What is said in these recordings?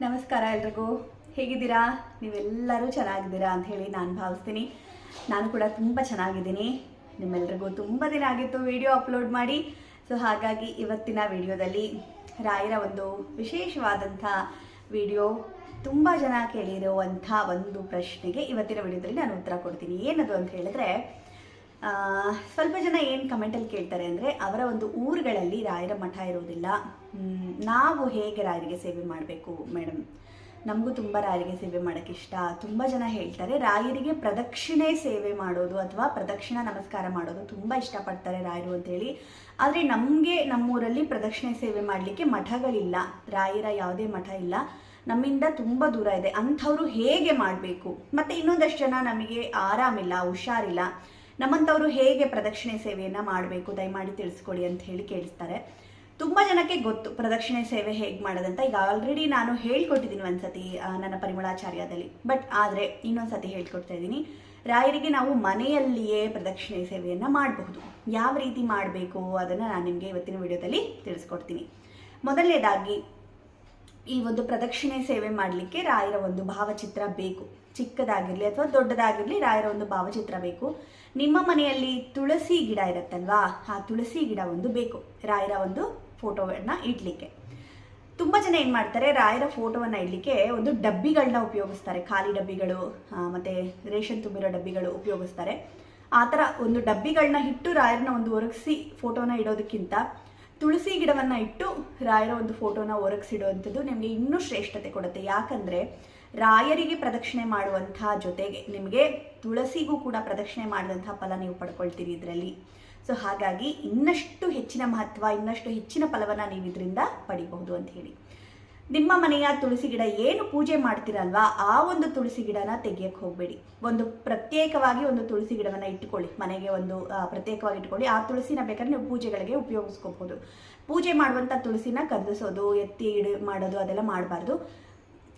ನಮಸ್ಕಾರ ಎಲ್ರಿಗೂ. ಹೇಗಿದ್ದೀರಾ? ನೀವೆಲ್ಲರೂ ಚೆನ್ನಾಗಿದ್ದೀರಾ ಅಂತ ಹೇಳಿ ನಾನು ಭಾವಿಸ್ತೀನಿ. ನಾನು ಕೂಡ ತುಂಬ ಚೆನ್ನಾಗಿದ್ದೀನಿ. ನಿಮ್ಮೆಲ್ರಿಗೂ ತುಂಬ ದಿನ ಆಗಿತ್ತು ವಿಡಿಯೋ ಅಪ್ಲೋಡ್ ಮಾಡಿ. ಸೊ, ಹಾಗಾಗಿ ಇವತ್ತಿನ ವಿಡಿಯೋದಲ್ಲಿ ರಾಯರ ಒಂದು ವಿಶೇಷವಾದಂಥ ವಿಡಿಯೋ ತುಂಬ ಜನ ಕೇಳಿರುವಂಥ ಒಂದು ಪ್ರಶ್ನೆಗೆ ಇವತ್ತಿನ ವಿಡಿಯೋದಲ್ಲಿ ನಾನು ಉತ್ತರ ಕೊಡ್ತೀನಿ. ಏನದು ಅಂತ ಹೇಳಿದ್ರೆ ಸ್ವಲ್ಪ ಜನ ಏನು ಕಮೆಂಟಲ್ಲಿ ಕೇಳ್ತಾರೆ ಅಂದರೆ, ಅವರ ಒಂದು ಊರುಗಳಲ್ಲಿ ರಾಯರ ಮಠ ಇರೋದಿಲ್ಲ. ನಾವು ಹೇಗೆ ರಾಯರಿಗೆ ಸೇವೆ ಮಾಡಬೇಕು ಮೇಡಮ್ ನಮಗೂ ತುಂಬ ರಾಯರಿಗೆ ಸೇವೆ ಮಾಡೋಕ್ಕೆ ಇಷ್ಟ. ತುಂಬ ಜನ ಹೇಳ್ತಾರೆ, ರಾಯರಿಗೆ ಪ್ರದಕ್ಷಿಣೆ ಸೇವೆ ಮಾಡೋದು ಅಥವಾ ಪ್ರದಕ್ಷಿಣಾ ನಮಸ್ಕಾರ ಮಾಡೋದು ತುಂಬ ಇಷ್ಟಪಡ್ತಾರೆ ರಾಯರು ಅಂತೇಳಿ ಆದರೆ ನಮಗೆ, ನಮ್ಮೂರಲ್ಲಿ ಪ್ರದಕ್ಷಿಣೆ ಸೇವೆ ಮಾಡಲಿಕ್ಕೆ ಮಠಗಳಿಲ್ಲ. ರಾಯರ ಯಾವುದೇ ಮಠ ಇಲ್ಲ. ನಮ್ಮಿಂದ ತುಂಬ ದೂರ ಇದೆ. ಅಂಥವ್ರು ಹೇಗೆ ಮಾಡಬೇಕು? ಮತ್ತು ಇನ್ನೊಂದಷ್ಟು ಜನ ನಮಗೆ ಆರಾಮಿಲ್ಲ, ಹುಷಾರಿಲ್ಲ. ನಮ್ಮಂಥವ್ರು ಹೇಗೆ ಪ್ರದಕ್ಷಿಣೆ ಸೇವೆಯನ್ನು ಮಾಡಬೇಕು? ದಯಮಾಡಿ ತಿಳಿಸ್ಕೊಡಿ ಅಂತ ಹೇಳಿ ಕೇಳಿಸ್ತಾರೆ. ತುಂಬ ಜನಕ್ಕೆ ಗೊತ್ತು ಪ್ರದಕ್ಷಿಣೆ ಸೇವೆ ಹೇಗೆ ಮಾಡೋದಂತ. ಈಗ ಆಲ್ರೆಡಿ ನಾನು ಹೇಳ್ಕೊಟ್ಟಿದ್ದೀನಿ ಒಂದ್ಸತಿ ಸತಿ ನನ್ನ ಪರಿಮಳಾಚಾರ್ಯದಲ್ಲಿ. ಬಟ್ ಆದರೆ ಇನ್ನೊಂದ್ಸತಿ ಹೇಳ್ಕೊಡ್ತಾ ಇದ್ದೀನಿ. ರಾಯರಿಗೆ ನಾವು ಮನೆಯಲ್ಲಿಯೇ ಪ್ರದಕ್ಷಿಣೆ ಸೇವೆಯನ್ನು ಮಾಡಬಹುದು. ಯಾವ ರೀತಿ ಮಾಡಬೇಕು ಅದನ್ನು ನಾನು ನಿಮಗೆ ಇವತ್ತಿನ ವಿಡಿಯೋದಲ್ಲಿ ತಿಳಿಸ್ಕೊಡ್ತೀನಿ. ಮೊದಲನೇದಾಗಿ ಈ ಒಂದು ಪ್ರದಕ್ಷಿಣೆ ಸೇವೆ ಮಾಡಲಿಕ್ಕೆ ರಾಯರ ಒಂದು ಭಾವಚಿತ್ರ ಬೇಕು. ಚಿಕ್ಕದಾಗಿರಲಿ ಅಥವಾ ದೊಡ್ಡದಾಗಿರಲಿ ರಾಯರ ಒಂದು ಭಾವಚಿತ್ರ ಬೇಕು. ನಿಮ್ಮ ಮನೆಯಲ್ಲಿ ತುಳಸಿ ಗಿಡ ಇರುತ್ತಲ್ವಾ? ಆ ತುಳಸಿ ಗಿಡ ಒಂದು ಬೇಕು. ರಾಯರ ಒಂದು ಫೋಟೋವನ್ನು ಇಡ್ಲಿಕ್ಕೆ. ತುಂಬ ಜನ ಏನು ಮಾಡ್ತಾರೆ, ರಾಯರ ಫೋಟೋವನ್ನು ಇಡಲಿಕ್ಕೆ ಒಂದು ಡಬ್ಬಿಗಳನ್ನ ಉಪಯೋಗಿಸ್ತಾರೆ. ಖಾಲಿ ಡಬ್ಬಿಗಳು ಮತ್ತು ರೇಷನ್ ತುಂಬಿರೋ ಡಬ್ಬಿಗಳು ಉಪಯೋಗಿಸ್ತಾರೆ. ಆ ಥರ ಒಂದು ಡಬ್ಬಿಗಳನ್ನ ಇಟ್ಟು ರಾಯರನ್ನ ಒಂದು ಒರಗಿಸಿ ಫೋಟೋನ ಇಡೋದಕ್ಕಿಂತ ತುಳಸಿ ಗಿಡವನ್ನು ಇಟ್ಟು ರಾಯರ ಒಂದು ಫೋಟೋನ ಒರಗಿಸಿಡುವಂಥದ್ದು ನಿಮಗೆ ಇನ್ನೂ ಶ್ರೇಷ್ಠತೆ ಕೊಡುತ್ತೆ. ಯಾಕಂದರೆ ರಾಯರಿಗೆ ಪ್ರದಕ್ಷಿಣೆ ಮಾಡುವಂಥ ಜೊತೆಗೆ ನಿಮಗೆ ತುಳಸಿಗೂ ಕೂಡ ಪ್ರದಕ್ಷಿಣೆ ಮಾಡಿದಂಥ ಫಲ ನೀವು ಪಡ್ಕೊಳ್ತೀರಿ ಇದರಲ್ಲಿ. ಸೊ ಹಾಗಾಗಿ ಇನ್ನಷ್ಟು ಹೆಚ್ಚಿನ ಮಹತ್ವ, ಇನ್ನಷ್ಟು ಹೆಚ್ಚಿನ ಫಲವನ್ನು ನೀವು ಇದರಿಂದ ಪಡಿಬಹುದು ಅಂತ ಹೇಳಿ. ನಿಮ್ಮ ಮನೆಯ ತುಳಸಿ ಗಿಡ ಏನು ಪೂಜೆ ಮಾಡ್ತೀರಲ್ವಾ, ಆ ಒಂದು ತುಳಸಿ ಗಿಡನ ತೆಗಿಯಕ್ಕೆ ಹೋಗಬೇಡಿ. ಒಂದು ಪ್ರತ್ಯೇಕವಾಗಿ ಒಂದು ತುಳಸಿ ಗಿಡವನ್ನು ಇಟ್ಟುಕೊಳ್ಳಿ. ಮನೆಗೆ ಒಂದು ಪ್ರತ್ಯೇಕವಾಗಿ ಇಟ್ಕೊಳ್ಳಿ ಆ ತುಳಸಿನ ಬೇಕಾದ್ರೆ ನೀವು ಪೂಜೆಗಳಿಗೆ ಉಪಯೋಗಿಸ್ಕೋಬಹುದು. ಪೂಜೆ ಮಾಡುವಂಥ ತುಳಸಿನ ಕದಲಿಸೋದು ಎತ್ತಿ ಇಡ ಮಾಡೋದು, ಅದೆಲ್ಲ ಮಾಡಬಾರ್ದು.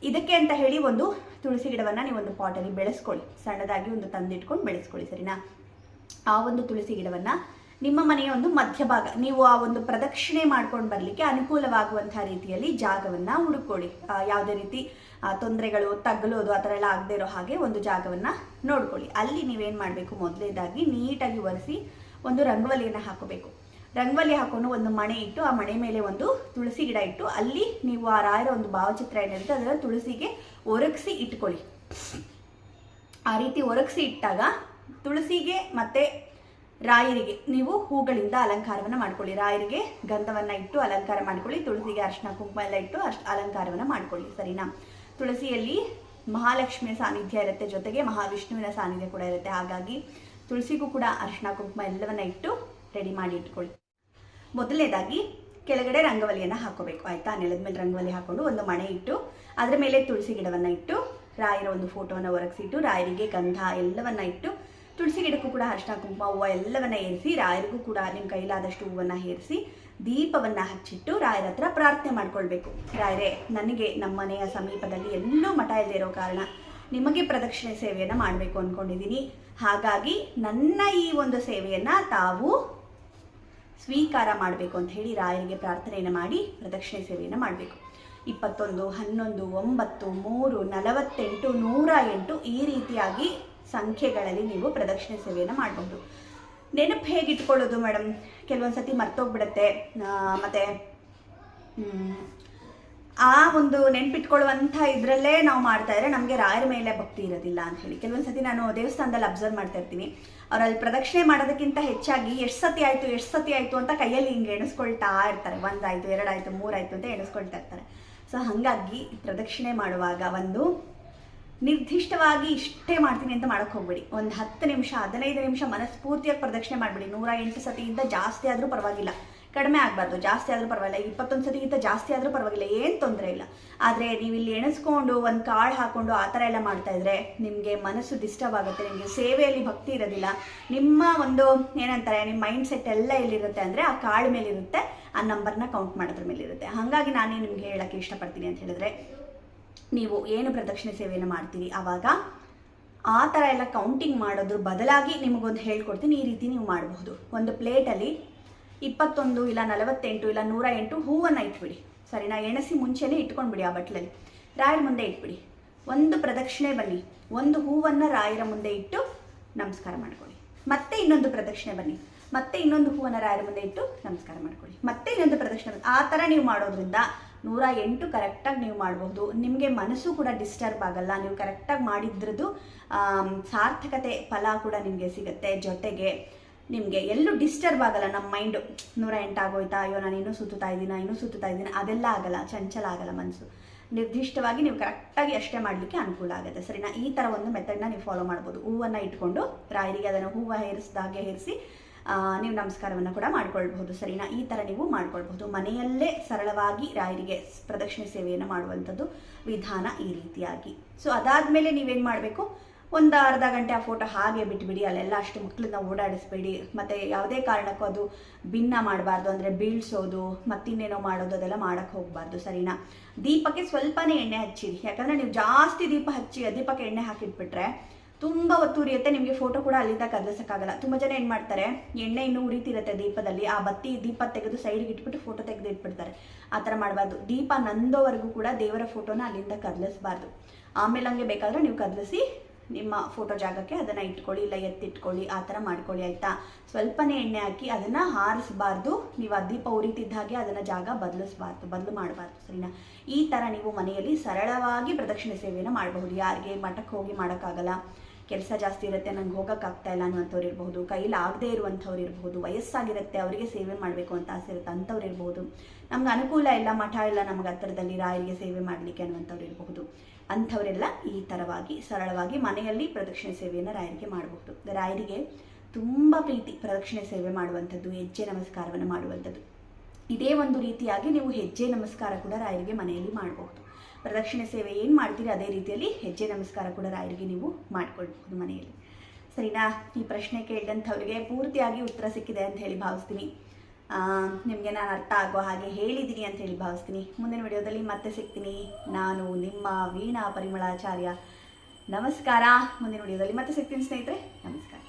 ಇದಕ್ಕೆ ಅಂತ ಹೇಳಿ ಒಂದು ತುಳಸಿ ಗಿಡವನ್ನು ನೀವು ಒಂದು ಪಾಟಲ್ಲಿ ಬೆಳೆಸ್ಕೊಳ್ಳಿ. ಸಣ್ಣದಾಗಿ ಒಂದು ತಂದಿಟ್ಕೊಂಡು ಬೆಳೆಸ್ಕೊಳ್ಳಿ, ಸರಿನಾ? ಆ ಒಂದು ತುಳಸಿ ಗಿಡವನ್ನು ನಿಮ್ಮ ಮನೆಯ ಒಂದು ಮಧ್ಯಭಾಗ, ನೀವು ಆ ಒಂದು ಪ್ರದಕ್ಷಿಣೆ ಮಾಡ್ಕೊಂಡು ಬರಲಿಕ್ಕೆ ಅನುಕೂಲವಾಗುವಂತಹ ರೀತಿಯಲ್ಲಿ ಜಾಗವನ್ನು ಹುಡುಕೊಳ್ಳಿ. ಯಾವುದೇ ರೀತಿ ತೊಂದರೆಗಳು ತಗ್ಗಲೋದು ಆ ಥರ ಎಲ್ಲ ಆಗದೆ ಇರೋ ಹಾಗೆ ಒಂದು ಜಾಗವನ್ನು ನೋಡ್ಕೊಳ್ಳಿ. ಅಲ್ಲಿ ನೀವೇನು ಮಾಡಬೇಕು? ಮೊದಲನೇದಾಗಿ ನೀಟಾಗಿ ಒರೆಸಿ ಒಂದು ರಂಗೋಲಿಯನ್ನು ಹಾಕೋಬೇಕು ರಂಗೋಲಿ ಹಾಕೊಂಡು ಒಂದು ಮಣೆ ಇಟ್ಟು, ಆ ಮಣೆ ಮೇಲೆ ಒಂದು ತುಳಸಿ ಗಿಡ ಇಟ್ಟು, ಅಲ್ಲಿ ನೀವು ಆ ರಾಯರ ಒಂದು ಭಾವಚಿತ್ರ ಏನಿರುತ್ತೆ ಅದರ ತುಳಸಿಗೆ ಒರಗಿಸಿ ಇಟ್ಕೊಳ್ಳಿ. ಆ ರೀತಿ ಒರಗಿಸಿ ಇಟ್ಟಾಗ ತುಳಸಿಗೆ ಮತ್ತೆ ರಾಯರಿಗೆ ನೀವು ಹೂಗಳಿಂದ ಅಲಂಕಾರವನ್ನು ಮಾಡ್ಕೊಳ್ಳಿ. ರಾಯರಿಗೆ ಗಂಧವನ್ನು ಇಟ್ಟು ಅಲಂಕಾರ ಮಾಡ್ಕೊಳ್ಳಿ, ತುಳಸಿಗೆ ಅರ್ಶಿನ ಕುಂಕುಮ ಎಲ್ಲ ಇಟ್ಟು ಅಷ್ಟು ಅಲಂಕಾರವನ್ನು ಮಾಡ್ಕೊಳ್ಳಿ. ಸರಿನಾ? ತುಳಸಿಯಲ್ಲಿ ಮಹಾಲಕ್ಷ್ಮಿಯ ಸಾನ್ನಿಧ್ಯ ಇರುತ್ತೆ, ಜೊತೆಗೆ ಮಹಾವಿಷ್ಣುವಿನ ಸಾನ್ನಿಧ್ಯ ಕೂಡ ಇರುತ್ತೆ. ಹಾಗಾಗಿ ತುಳಸಿಗೂ ಕೂಡ ಅರ್ಶಿನ ಕುಂಕುಮ ಎಲ್ಲವನ್ನ ಇಟ್ಟು ರೆಡಿ ಮಾಡಿ ಇಟ್ಕೊಳ್ಳಿ. ಮೊದಲನೇದಾಗಿ ಕೆಳಗಡೆ ರಂಗವಲಿಯನ್ನು ಹಾಕೋಬೇಕು. ಆಯ್ತಾ? ನೆಲದ ಮೇಲೆ ರಂಗವಲಿ ಹಾಕೊಂಡು ಒಂದು ಮಣೆ ಇಟ್ಟು, ಅದರ ಮೇಲೆ ತುಳಸಿ ಗಿಡವನ್ನು ಇಟ್ಟು, ರಾಯರ ಒಂದು ಫೋಟೋವನ್ನು ಒರಗಿಸಿಟ್ಟು, ರಾಯರಿಗೆ ಗಂಧ ಎಲ್ಲವನ್ನ ಇಟ್ಟು, ತುಳಸಿ ಗಿಡಕ್ಕೂ ಕೂಡ ಅರ್ಶನ ಕುಂಕುಮ, ಹೂವು ಎಲ್ಲವನ್ನ ಏರಿಸಿ, ರಾಯರಿಗೂ ಕೂಡ ನಿಮ್ಮ ಕೈಲಾದಷ್ಟು ಹೂವನ್ನು ಏರಿಸಿ, ದೀಪವನ್ನು ಹಚ್ಚಿಟ್ಟು ರಾಯರ ಹತ್ರ ಪ್ರಾರ್ಥನೆ ಮಾಡ್ಕೊಳ್ಬೇಕು. ರಾಯರೇ, ನನಗೆ ನಮ್ಮ ಮನೆಯ ಸಮೀಪದಲ್ಲಿ ಎಲ್ಲೂ ಮಠ ಇಲ್ಲದೆ ಇರೋ ಕಾರಣ ನಿಮಗೆ ಪ್ರದಕ್ಷಿಣೆ ಸೇವೆಯನ್ನು ಮಾಡಬೇಕು ಅಂದ್ಕೊಂಡಿದ್ದೀನಿ ಹಾಗಾಗಿ ನನ್ನ ಈ ಒಂದು ಸೇವೆಯನ್ನು ತಾವು ಸ್ವೀಕಾರ ಮಾಡಬೇಕು ಅಂತ ಹೇಳಿ ರಾಯರಿಗೆ ಪ್ರಾರ್ಥನೆಯನ್ನು ಮಾಡಿ ಪ್ರದಕ್ಷಿಣೆ ಸೇವೆಯನ್ನು ಮಾಡಬೇಕು. ಇಪ್ಪತ್ತೊಂದು, ಹನ್ನೊಂದು, ಒಂಬತ್ತು, ಮೂರು, ನಲವತ್ತೆಂಟು, ನೂರ ಎಂಟು ಈ ರೀತಿಯಾಗಿ ಸಂಖ್ಯೆಗಳಲ್ಲಿ ನೀವು ಪ್ರದಕ್ಷಿಣೆ ಸೇವೆಯನ್ನು ಮಾಡಬಹುದು ನೆನಪು ಹೇಗಿಟ್ಕೊಳ್ಳೋದು ಮೇಡಮ್? ಕೆಲವೊಂದು ಸತಿ ಮರ್ತೋಗ್ಬಿಡತ್ತೆ ಮತ್ತು ಆ ಒಂದು ನೆನ್ಪಿಟ್ಕೊಳ್ಳುವಂಥ ಇದರಲ್ಲೇ ನಾವು ಮಾಡ್ತಾ ಇದ್ರೆ ನಮಗೆ ರಾಯರ ಮೇಲೆ ಭಕ್ತಿ ಇರೋದಿಲ್ಲ ಅಂತ ಹೇಳಿ. ಕೆಲವೊಂದು ಸತಿ ನಾನು ದೇವಸ್ಥಾನದಲ್ಲಿ ಅಬ್ಸರ್ವ್ ಮಾಡ್ತಾ ಇರ್ತೀನಿ. ಅವರಲ್ಲಿ ಪ್ರದಕ್ಷಿಣೆ ಮಾಡೋದಕ್ಕಿಂತ ಹೆಚ್ಚಾಗಿ ಎಷ್ಟು ಸತಿ ಆಯಿತು, ಎಷ್ಟು ಸತಿ ಆಯಿತು ಅಂತ ಕೈಯಲ್ಲಿ ಹಿಂಗೆ ಎಣಿಸ್ಕೊಳ್ತಾ ಇರ್ತಾರೆ. ಒಂದಾಯಿತು, ಎರಡಾಯಿತು, ಮೂರಾಯಿತು ಅಂತ ಎಣಿಸ್ಕೊಳ್ತಾ ಇರ್ತಾರೆ. ಸೊ ಹಾಗಾಗಿ ಪ್ರದಕ್ಷಿಣೆ ಮಾಡುವಾಗ ಒಂದು ನಿರ್ದಿಷ್ಟವಾಗಿ ಇಷ್ಟೇ ಮಾಡ್ತೀನಿ ಅಂತ ಮಾಡಕ್ಕೆ ಹೋಗ್ಬೇಡಿ. ಒಂದು ಹತ್ತು ನಿಮಿಷ, ಹದಿನೈದು ನಿಮಿಷ ಮನಸ್ಫೂರ್ತಿಯಾಗಿ ಪ್ರದಕ್ಷಿಣೆ ಮಾಡಬೇಡಿ. ನೂರ ಎಂಟು ಸತಿಯಿಂದ ಜಾಸ್ತಿ ಆದರೂ ಪರವಾಗಿಲ್ಲ. ಕಡಿಮೆ ಆಗಬಾರ್ದು, ಜಾಸ್ತಿ ಆದರೂ ಪರವಾಗಿಲ್ಲ, ಇಪ್ಪತ್ತೊಂದು ಸತಿಗಿಂತ ಜಾಸ್ತಿ ಆದರೂ ಪರವಾಗಿಲ್ಲ, ಏನು ತೊಂದರೆ ಇಲ್ಲ. ಆದರೆ ನೀವು ಇಲ್ಲಿ ಎಣಿಸ್ಕೊಂಡು ಒಂದು ಕಾಳು ಹಾಕ್ಕೊಂಡು ಆ ಥರ ಎಲ್ಲ ಮಾಡ್ತಾ ಇದ್ರೆ ನಿಮಗೆ ಮನಸ್ಸು ಡಿಸ್ಟರ್ಬ್ ಆಗುತ್ತೆ ನಿಮಗೆ ಸೇವೆಯಲ್ಲಿ ಭಕ್ತಿ ಇರೋದಿಲ್ಲ. ನಿಮ್ಮ ಒಂದು ಏನಂತಾರೆ, ನಿಮ್ಮ ಮೈಂಡ್ ಸೆಟ್ ಎಲ್ಲ ಎಲ್ಲಿರುತ್ತೆ ಅಂದರೆ ಆ ಕಾಳು ಮೇಲಿರುತ್ತೆ, ಆ ನಂಬರ್ನ ಕೌಂಟ್ ಮಾಡೋದ್ರ ಮೇಲಿರುತ್ತೆ. ಹಾಗಾಗಿ ನಾನೇ ನಿಮಗೆ ಹೇಳೋಕ್ಕೆ ಇಷ್ಟಪಡ್ತೀನಿ ಅಂತ ಹೇಳಿದ್ರೆ, ನೀವು ಏನು ಪ್ರದಕ್ಷಿಣೆ ಸೇವೆಯನ್ನು ಮಾಡ್ತೀರಿ ಆವಾಗ ಆ ಥರ ಎಲ್ಲ ಕೌಂಟಿಂಗ್ ಮಾಡೋದ್ರ ಬದಲಾಗಿ ನಿಮಗೊಂದು ಹೇಳ್ಕೊಡ್ತೀನಿ, ಈ ರೀತಿ ನೀವು ಮಾಡಬಹುದು. ಒಂದು ಪ್ಲೇಟಲ್ಲಿ ಇಪ್ಪತ್ತೊಂದು ಇಲ್ಲ ನಲವತ್ತೆಂಟು ಇಲ್ಲ ನೂರ ಎಂಟು ಹೂವನ್ನು ಇಟ್ಬಿಡಿ. ಸರಿನಾ? ಎಣಸಿ ಮುಂಚೆನೇ ಇಟ್ಕೊಂಡ್ಬಿಡಿ ಆ ಬಟ್ಲಲ್ಲಿ. ರಾಯರ ಮುಂದೆ ಇಟ್ಬಿಡಿ. ಒಂದು ಪ್ರದಕ್ಷಿಣೆ ಬನ್ನಿ. ಒಂದು ಹೂವನ್ನು ರಾಯರ ಮುಂದೆ ಇಟ್ಟು ನಮಸ್ಕಾರ ಮಾಡ್ಕೊಳ್ಳಿ. ಮತ್ತೆ ಇನ್ನೊಂದು ಪ್ರದಕ್ಷಿಣೆ ಬನ್ನಿ. ಮತ್ತೆ ಇನ್ನೊಂದು ಹೂವನ್ನು ರಾಯರ ಮುಂದೆ ಇಟ್ಟು ನಮಸ್ಕಾರ ಮಾಡ್ಕೊಳ್ಳಿ. ಮತ್ತೆ ಇನ್ನೊಂದು ಪ್ರದಕ್ಷಿಣೆ ಬನ್ನಿ. ಆ ಥರ ನೀವು ಮಾಡೋದ್ರಿಂದ ನೂರ ಎಂಟು ಕರೆಕ್ಟಾಗಿ ನೀವು ಮಾಡಬಹುದು ನಿಮಗೆ ಮನಸ್ಸು ಕೂಡ ಡಿಸ್ಟರ್ಬ್ ಆಗಲ್ಲ. ನೀವು ಕರೆಕ್ಟಾಗಿ ಮಾಡಿದ್ರದ್ದು ಸಾರ್ಥಕತೆ ಫಲ ಕೂಡ ನಿಮಗೆ ಸಿಗುತ್ತೆ. ಜೊತೆಗೆ ನಿಮಗೆ ಎಲ್ಲೂ ಡಿಸ್ಟರ್ಬ್ ಆಗಲ್ಲ ನಮ್ಮ ಮೈಂಡು ನೂರ ಎಂಟಾಗೋಯ್ತಾ ಅಯ್ಯೋ, ನಾನು ಇನ್ನೂ ಸುತ್ತುತ್ತಾ ಇದ್ದೀನ? ಇನ್ನೂ ಸುತ್ತುತ್ತಾ ಇದ್ದೀನಿ? ಅದೆಲ್ಲ ಆಗಲ್ಲ, ಚಂಚಲ ಆಗಲ್ಲ ಮನಸ್ಸು ನಿರ್ದಿಷ್ಟವಾಗಿ ನೀವು ಕರೆಕ್ಟಾಗಿ ಅಷ್ಟೇ ಮಾಡಲಿಕ್ಕೆ ಅನುಕೂಲ ಆಗುತ್ತೆ. ಸರಿನಾ? ಈ ಥರ ಒಂದು ಮೆಥಡ್ನ ನೀವು ಫಾಲೋ ಮಾಡ್ಬೋದು. ಹೂವನ್ನು ಇಟ್ಕೊಂಡು ರಾಯರಿಗೆ ಅದನ್ನು ಹೂವು ಹೇರಿಸಿದಾಗೆ ಹೇರಿಸಿ ನೀವು ನಮಸ್ಕಾರವನ್ನು ಕೂಡ ಮಾಡ್ಕೊಳ್ಬಹುದು. ಸರಿನಾ? ಈ ಥರ ನೀವು ಮಾಡ್ಕೊಳ್ಬಹುದು. ಮನೆಯಲ್ಲೇ ಸರಳವಾಗಿ ರಾಯರಿಗೆ ಪ್ರದಕ್ಷಿಣೆ ಸೇವೆಯನ್ನು ಮಾಡುವಂಥದ್ದು ವಿಧಾನ ಈ ರೀತಿಯಾಗಿ. ಸೊ ಅದಾದಮೇಲೆ ನೀವೇನು ಮಾಡಬೇಕು? ಒಂದು ಅರ್ಧ ಗಂಟೆ ಆ ಫೋಟೋ ಹಾಗೆ ಬಿಟ್ಬಿಡಿ, ಅಲ್ಲೆಲ್ಲ ಅಷ್ಟು ಮಕ್ಕಳನ್ನ ಓಡಾಡಿಸ್ಬೇಡಿ. ಮತ್ತು ಯಾವುದೇ ಕಾರಣಕ್ಕೂ ಅದು ಭಿನ್ನ ಮಾಡಬಾರ್ದು, ಅಂದರೆ ಬೀಳ್ಸೋದು, ಮತ್ತಿನ್ನೇನೋ ಮಾಡೋದು, ಅದೆಲ್ಲ ಮಾಡೋಕ್ಕೆ ಹೋಗಬಾರ್ದು, ಸರಿನಾ? ದೀಪಕ್ಕೆ ಸ್ವಲ್ಪನೇ ಎಣ್ಣೆ ಹಚ್ಚಿರಿ. ಯಾಕಂದರೆ ನೀವು ಜಾಸ್ತಿ ದೀಪ ಹಚ್ಚಿ ದೀಪಕ್ಕೆ ಎಣ್ಣೆ ಹಾಕಿಟ್ಬಿಟ್ರೆ ತುಂಬ ಹೊತ್ತು ಉರಿಯುತ್ತೆ. ನಿಮಗೆ ಫೋಟೋ ಕೂಡ ಅಲ್ಲಿಂದ ಕದಲಿಸೋಕ್ಕಾಗಲ್ಲ. ತುಂಬ ಜನ ಏನು ಮಾಡ್ತಾರೆ, ಎಣ್ಣೆ ಇನ್ನೂ ಉರಿತಿರುತ್ತೆ ದೀಪದಲ್ಲಿ. ಆ ಬತ್ತಿ ದೀಪ ತೆಗೆದು ಸೈಡ್ಗೆ ಇಟ್ಬಿಟ್ಟು ಫೋಟೋ ತೆಗೆದು ಇಟ್ಬಿಡ್ತಾರೆ. ಆ ಥರ ಮಾಡಬಾರ್ದು. ದೀಪ ನಂದೋವರೆಗೂ ಕೂಡ ದೇವರ ಫೋಟೋನ ಅಲ್ಲಿಂದ ಕದಲಿಸಬಾರ್ದು. ಆಮೇಲೆ ಹಂಗೆ ಬೇಕಾದರೆ ನೀವು ಕದಲಿಸಿ ನಿಮ್ಮ ಫೋಟೋ ಜಾಗಕ್ಕೆ ಅದನ್ನು ಇಟ್ಕೊಳ್ಳಿ, ಇಲ್ಲ ಎತ್ತಿಟ್ಕೊಳ್ಳಿ, ಆ ಥರ ಮಾಡ್ಕೊಳ್ಳಿ, ಆಯಿತಾ? ಸ್ವಲ್ಪನೇ ಎಣ್ಣೆ ಹಾಕಿ ಅದನ್ನು ಹಾರಿಸಬಾರ್ದು. ನೀವು ಆ ದೀಪ ಉರಿತಿದ್ದ ಹಾಗೆ ಅದನ್ನು ಜಾಗ ಬದಲಿಸಬಾರ್ದು, ಬದಲು ಮಾಡಬಾರ್ದು, ಸರಿನಾ? ಈ ಥರ ನೀವು ಮನೆಯಲ್ಲಿ ಸರಳವಾಗಿ ಪ್ರದಕ್ಷಿಣೆ ಸೇವೆಯನ್ನು ಮಾಡಬಹುದು. ಯಾರಿಗೆ ಮಠಕ್ಕೆ ಹೋಗಿ ಮಾಡೋಕ್ಕಾಗಲ್ಲ. ಕೆಲಸ ಜಾಸ್ತಿ ಇರುತ್ತೆ, ನಂಗೆ ಹೋಗೋಕ್ಕಾಗ್ತಾ ಇಲ್ಲ ಅನ್ನುವಂಥವ್ರು ಇರಬಹುದು, ಕೈಲಿ ಆಗದೇ ಇರುವಂಥವ್ರು ಇರಬಹುದು, ವಯಸ್ಸಾಗಿರುತ್ತೆ, ಅವರಿಗೆ ಸೇವೆ ಮಾಡಬೇಕು ಅಂತ ಆಸೆ ಇರುತ್ತೆ ಅಂಥವ್ರು ಇರಬಹುದು. ನಮ್ಗೆ ಅನುಕೂಲ ಇಲ್ಲ, ಮಠ ಇಲ್ಲ ನಮ್ಗೆ ಹತ್ತಿರದಲ್ಲಿ ರಾಯರಿಗೆ ಸೇವೆ ಮಾಡಲಿಕ್ಕೆ ಅನ್ನುವಂಥವ್ರು ಇರಬಹುದು. ಅಂಥವರೆಲ್ಲ ಈ ಥರವಾಗಿ ಸರಳವಾಗಿ ಮನೆಯಲ್ಲಿ ಪ್ರದಕ್ಷಿಣೆ ಸೇವೆಯನ್ನು ರಾಯರಿಗೆ ಮಾಡಬಹುದು. ರಾಯರಿಗೆ ತುಂಬ ಪ್ರೀತಿ ಪ್ರದಕ್ಷಿಣೆ ಸೇವೆ ಮಾಡುವಂಥದ್ದು, ಹೆಜ್ಜೆ ನಮಸ್ಕಾರವನ್ನು ಮಾಡುವಂಥದ್ದು. ಇದೇ ಒಂದು ರೀತಿಯಾಗಿ ನೀವು ಹೆಜ್ಜೆ ನಮಸ್ಕಾರ ಕೂಡ ರಾಯರಿಗೆ ಮನೆಯಲ್ಲಿ ಮಾಡಬಹುದು. ಪ್ರದಕ್ಷಿಣೆ ಸೇವೆ ಏನು ಮಾಡ್ತೀರಿ ಅದೇ ರೀತಿಯಲ್ಲಿ ಹೆಜ್ಜೆ ನಮಸ್ಕಾರ ಕೂಡ ರಾಯರಿಗೆ ನೀವು ಮಾಡ್ಕೊಳ್ಬಹುದು ಮನೆಯಲ್ಲಿ. ಸರಿನಾ? ಈ ಪ್ರಶ್ನೆ ಕೇಳಿದಂಥವ್ರಿಗೆ ಪೂರ್ತಿಯಾಗಿ ಉತ್ತರ ಸಿಕ್ಕಿದೆ ಅಂತ ಹೇಳಿ ಭಾವಿಸ್ತೀನಿ. ನಿಮಗೆ ನಾನು ಅರ್ಥ ಆಗೋ ಹಾಗೆ ಹೇಳಿದ್ದೀನಿ ಅಂತ ಹೇಳಿ ಭಾವಿಸ್ತೀನಿ. ಮುಂದಿನ ವಿಡಿಯೋದಲ್ಲಿ ಮತ್ತೆ ಸಿಗ್ತೀನಿ. ನಾನು ನಿಮ್ಮ ವೀಣಾ ಪರಿಮಳಾಚಾರ್ಯ. ನಮಸ್ಕಾರ. ಮುಂದಿನ ವಿಡಿಯೋದಲ್ಲಿ ಮತ್ತೆ ಸಿಗ್ತೀನಿ ಸ್ನೇಹಿತರೆ. ನಮಸ್ಕಾರ.